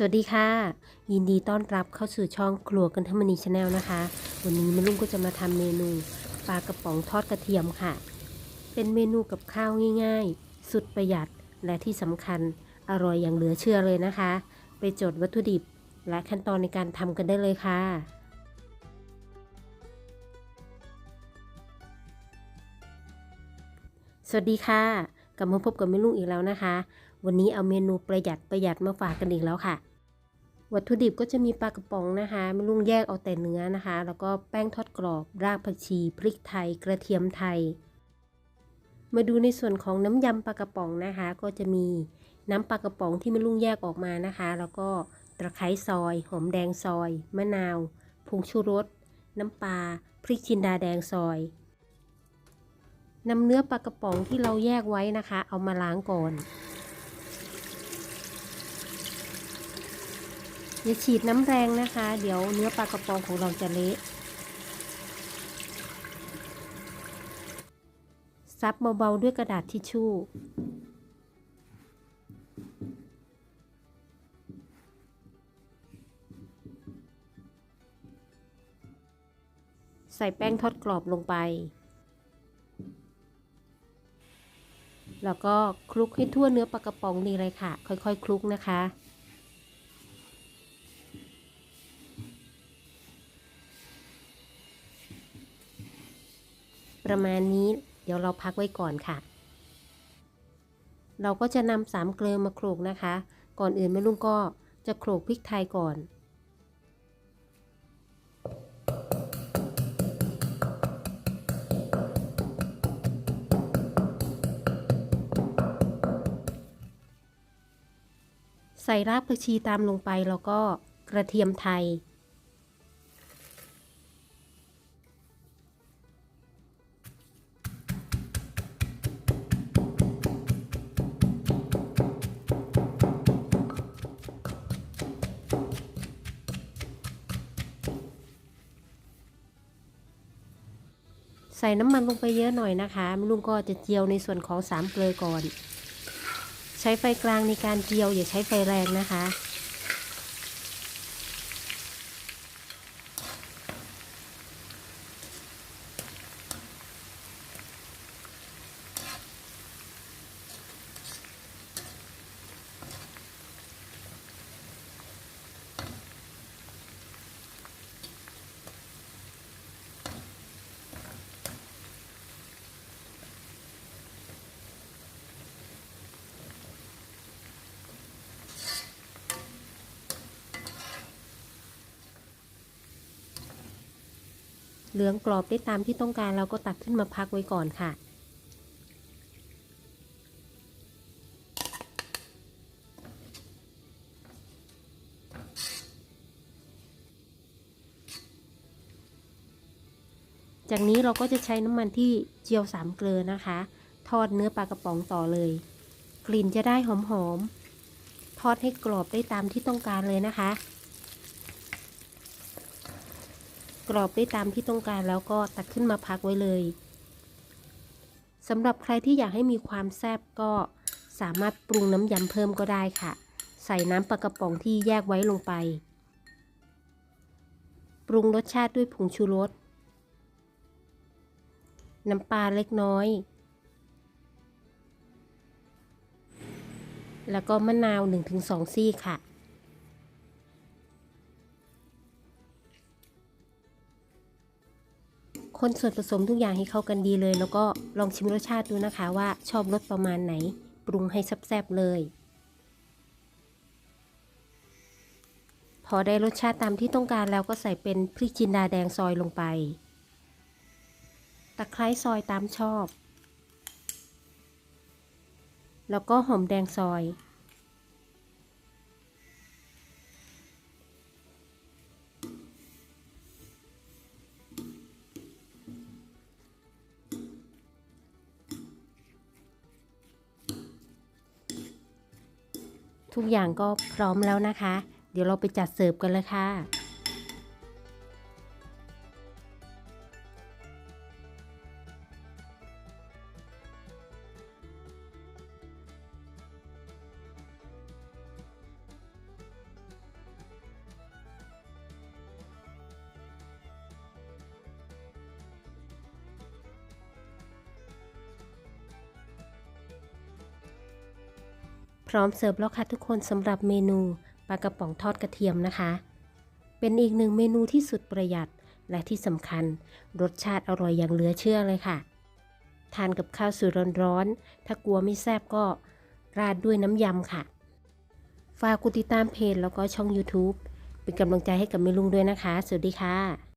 สวัสดีค่ะ ยินดีต้อนรับเข้าสู่ช่องครัวกันทมณีชาแนลนะคะ วันนี้แม่ลุงก็จะมาทำเมนูปลากระป๋องทอดกระเทียมค่ะ เป็นเมนูกับข้าวง่ายๆ สุดประหยัดและที่สำคัญอร่อยอย่างเหลือเชื่อเลยนะคะ ไปจดวัตถุดิบและขั้นตอนในการทำกันได้เลยค่ะสวัสดีค่ะ กลับมาพบกับแม่ลุงอีกแล้วนะคะ วันนี้เอาเมนูประหยัดประหยัดมาฝากกันอีกแล้วค่ะ วัตถุดิบก็จะมีปลากระป๋องนะคะม่ลุงแยกเอาแต่เนื้อนะคะ แล้วก็แป้งทอดกรอบ รากผักชี พริกไทย กระเทียมไทย มาดูในส่วนของน้ำยำปลากระป๋องนะคะ ก็จะมีน้ำปลากระป๋องที่ม่ลุงแยกออกมานะคะ แล้วก็ตะไคร้ซอย หอมแดงซอย มะนาว ผงชูรส น้ำปลา พริกจินดาแดงซอยนำเนื้อปลากระป๋องที่เราแยกไว้นะคะ เอามาล้างก่อน อย่าฉีดน้ำแรงนะคะ เดี๋ยวเนื้อปลากระป๋องของเราจะเละซับเบาๆด้วยกระดาษทิชชู่ใส่แป้งทอดกรอบลงไป แล้วก็คลุกให้ทั่วเนื้อปลากระป๋องนี่เลยค่ะ ค่อยๆ คลุกนะคะ ประมาณนี้เดี๋ยวเราพักไว้ก่อนค่ะ เราก็จะนำสามเกลือมาโขลกนะคะ ก่อนอื่นแม่ลุงก็จะโขลกพริกไทยก่อนใส่รากผักชีตามลงไปแล้วก็กระเทียมไทย ใส่น้ำมันลงไปเยอะหน่อยนะคะลุงก็จะเจียวในส่วนของสามเกลือก่อน ใช้ไฟกลางในการเจียวอย่าใช้ไฟแรงนะคะ เหลืองกรอบได้ตามที่ต้องการเราก็ตักขึ้นมาพักไว้ก่อนค่ะ จากนี้เราก็จะใช้น้ำมันที่เจียวสามเกลือนะคะ ทอดเนื้อปลากระป๋องต่อเลย กลิ่นจะได้หอมๆทอดให้กรอบได้ตามที่ต้องการเลยนะคะ กรอบได้ตามที่ต้องการแล้วก็ตักขึ้นมาพักไว้เลยสำหรับใครที่อยากให้มีความแซ่บก็สามารถปรุงน้ำยำเพิ่มก็ได้ค่ะ ใส่น้ำปลากระป๋องที่แยกไว้ลงไป ปรุงรสชาติด้วยผงชูรส น้ำปลาเล็กน้อย แล้วก็มะนาว 1-2 ซี่ค่ะ คนส่วนผสมทุกอย่างให้เข้ากันดีเลย แล้วก็ลองชิมรสชาติดูนะคะว่าชอบรสประมาณไหน ปรุงให้แซ่บๆเลย พอได้รสชาติตามที่ต้องการแล้วก็ใส่เป็นพริกจินดาแดงซอยลงไป ตะไคร้ซอยตามชอบ แล้วก็หอมแดงซอย ทุกอย่างก็พร้อมแล้วนะคะ เดี๋ยวเราไปจัดเสิร์ฟกันเลยค่ะ พร้อมเสิร์ฟแล้วค่ะทุกคนสำหรับเมนูปลากระป๋องทอดกระเทียมนะคะ เป็นอีกหนึ่งเมนูที่สุดประหยัดและที่สำคัญ รสชาติอร่อยอย่างเหลือเชื่อเลยค่ะ ทานกับข้าวสวยร้อนๆถ้ากลัวไม่แซ่บก็ราดด้วยน้ำยำค่ะ ฝากกดติดตามเพจแล้วก็ช่อง YouTube เป็นกำลังใจให้กับเมลุงด้วยนะคะ สวัสดีค่ะ